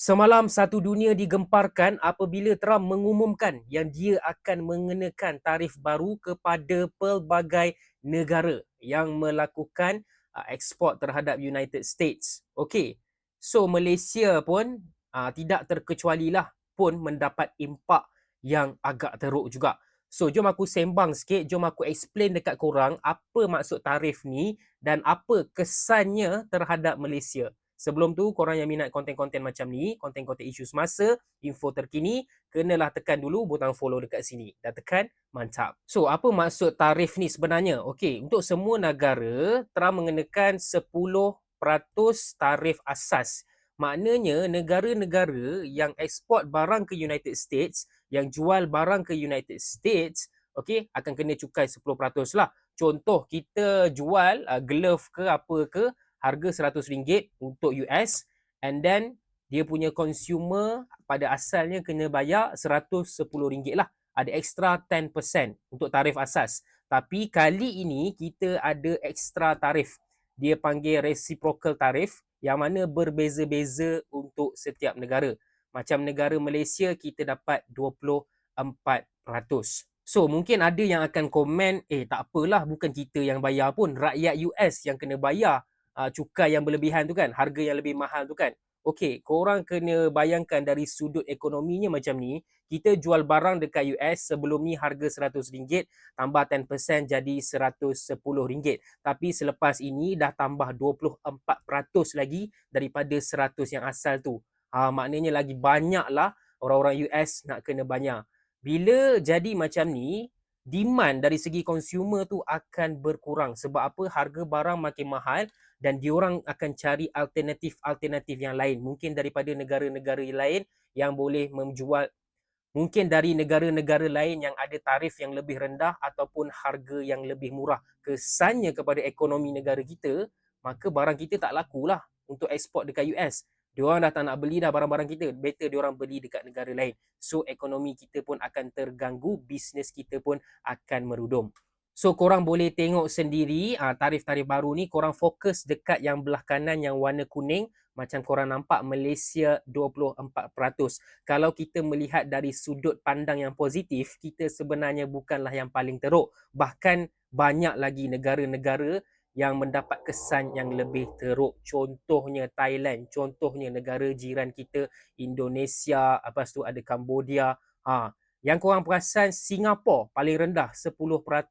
Semalam satu dunia digemparkan apabila Trump mengumumkan yang dia akan mengenakan tarif baru kepada pelbagai negara yang melakukan uh, ekspor terhadap United States. Okey. So Malaysia pun uh, tidak terkecualilah pun mendapat impak yang agak teruk juga. So jom aku sembang sikit, jom aku explain dekat korang apa maksud tarif ni dan apa kesannya terhadap Malaysia. Sebelum tu korang yang minat konten-konten macam ni, konten-konten isu semasa, info terkini, kenalah tekan dulu butang follow dekat sini. Dah tekan, mantap. So, apa maksud tarif ni sebenarnya? Okey, untuk semua negara, Trump mengenakan 10% tarif asas. Maknanya negara-negara yang ekspor barang ke United States, yang jual barang ke United States, okey, akan kena cukai 10% lah. Contoh kita jual uh, glove ke apa ke harga RM100 untuk US and then dia punya consumer pada asalnya kena bayar RM110 lah. Ada extra 10% untuk tarif asas. Tapi kali ini kita ada extra tarif. Dia panggil reciprocal tarif yang mana berbeza-beza untuk setiap negara. Macam negara Malaysia kita dapat 24%. So mungkin ada yang akan komen, eh tak apalah bukan kita yang bayar pun. Rakyat US yang kena bayar uh, cukai yang berlebihan tu kan, harga yang lebih mahal tu kan. Okey, korang kena bayangkan dari sudut ekonominya macam ni, kita jual barang dekat US sebelum ni harga RM100, tambah 10% jadi RM110. Tapi selepas ini dah tambah 24% lagi daripada 100 yang asal tu. Ha, maknanya lagi banyaklah orang-orang US nak kena bayar. Bila jadi macam ni, demand dari segi consumer tu akan berkurang. Sebab apa? Harga barang makin mahal dan diorang akan cari alternatif-alternatif yang lain. Mungkin daripada negara-negara lain yang boleh menjual. Mungkin dari negara-negara lain yang ada tarif yang lebih rendah ataupun harga yang lebih murah. Kesannya kepada ekonomi negara kita maka barang kita tak lakulah untuk ekspor dekat US diorang dah tak nak beli dah barang-barang kita. Better diorang beli dekat negara lain. So ekonomi kita pun akan terganggu bisnes kita pun akan merudum So korang boleh tengok sendiri uh, tarif-tarif baru ni korang fokus dekat yang belah kanan yang warna kuning macam korang nampak Malaysia 24%. Kalau kita melihat dari sudut pandang yang positif, kita sebenarnya bukanlah yang paling teruk. Bahkan banyak lagi negara-negara yang mendapat kesan yang lebih teruk. Contohnya Thailand, contohnya negara jiran kita Indonesia, lepas tu ada Cambodia. Ha, yang korang perasan Singapura paling rendah 10%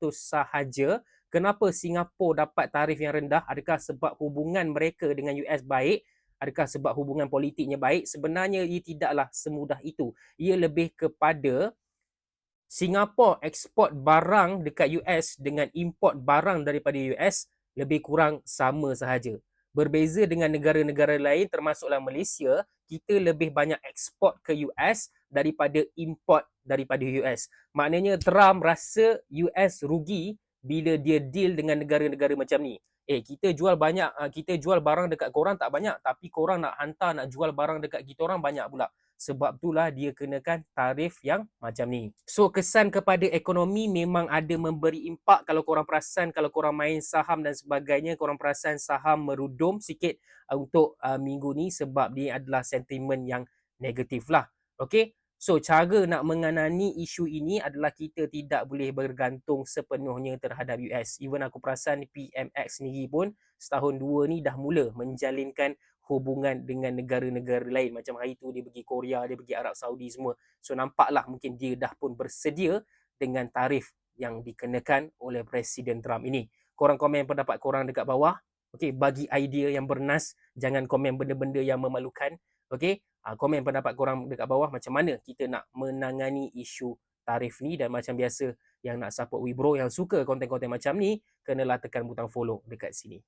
sahaja. Kenapa Singapura dapat tarif yang rendah? Adakah sebab hubungan mereka dengan US baik? Adakah sebab hubungan politiknya baik? Sebenarnya ia tidaklah semudah itu. Ia lebih kepada Singapura ekspor barang dekat US dengan import barang daripada US lebih kurang sama sahaja. Berbeza dengan negara-negara lain termasuklah Malaysia, kita lebih banyak ekspor ke US daripada import daripada US. Maknanya Trump rasa US rugi bila dia deal dengan negara-negara macam ni. Eh kita jual banyak ah, kita jual barang dekat korang tak banyak tapi korang nak hantar nak jual barang dekat kita orang banyak pula. Sebab itulah dia kenakan tarif yang macam ni. So kesan kepada ekonomi memang ada memberi impak kalau korang perasan kalau korang main saham dan sebagainya korang perasan saham merudum sikit uh, untuk uh, minggu ni sebab dia adalah sentimen yang negatif lah. Okay. So cara nak mengenani isu ini adalah kita tidak boleh bergantung sepenuhnya terhadap US. Even aku perasan PMX sendiri pun setahun dua ni dah mula menjalinkan hubungan dengan negara-negara lain. Macam hari tu dia pergi Korea, dia pergi Arab Saudi semua. So nampaklah mungkin dia dah pun bersedia dengan tarif yang dikenakan oleh Presiden Trump ini. Korang komen pendapat korang dekat bawah. Okay, bagi idea yang bernas, jangan komen benda-benda yang memalukan. Okay, uh, komen pendapat korang dekat bawah macam mana kita nak menangani isu tarif ni dan macam biasa yang nak support Wibro yang suka konten-konten macam ni kenalah tekan butang follow dekat sini.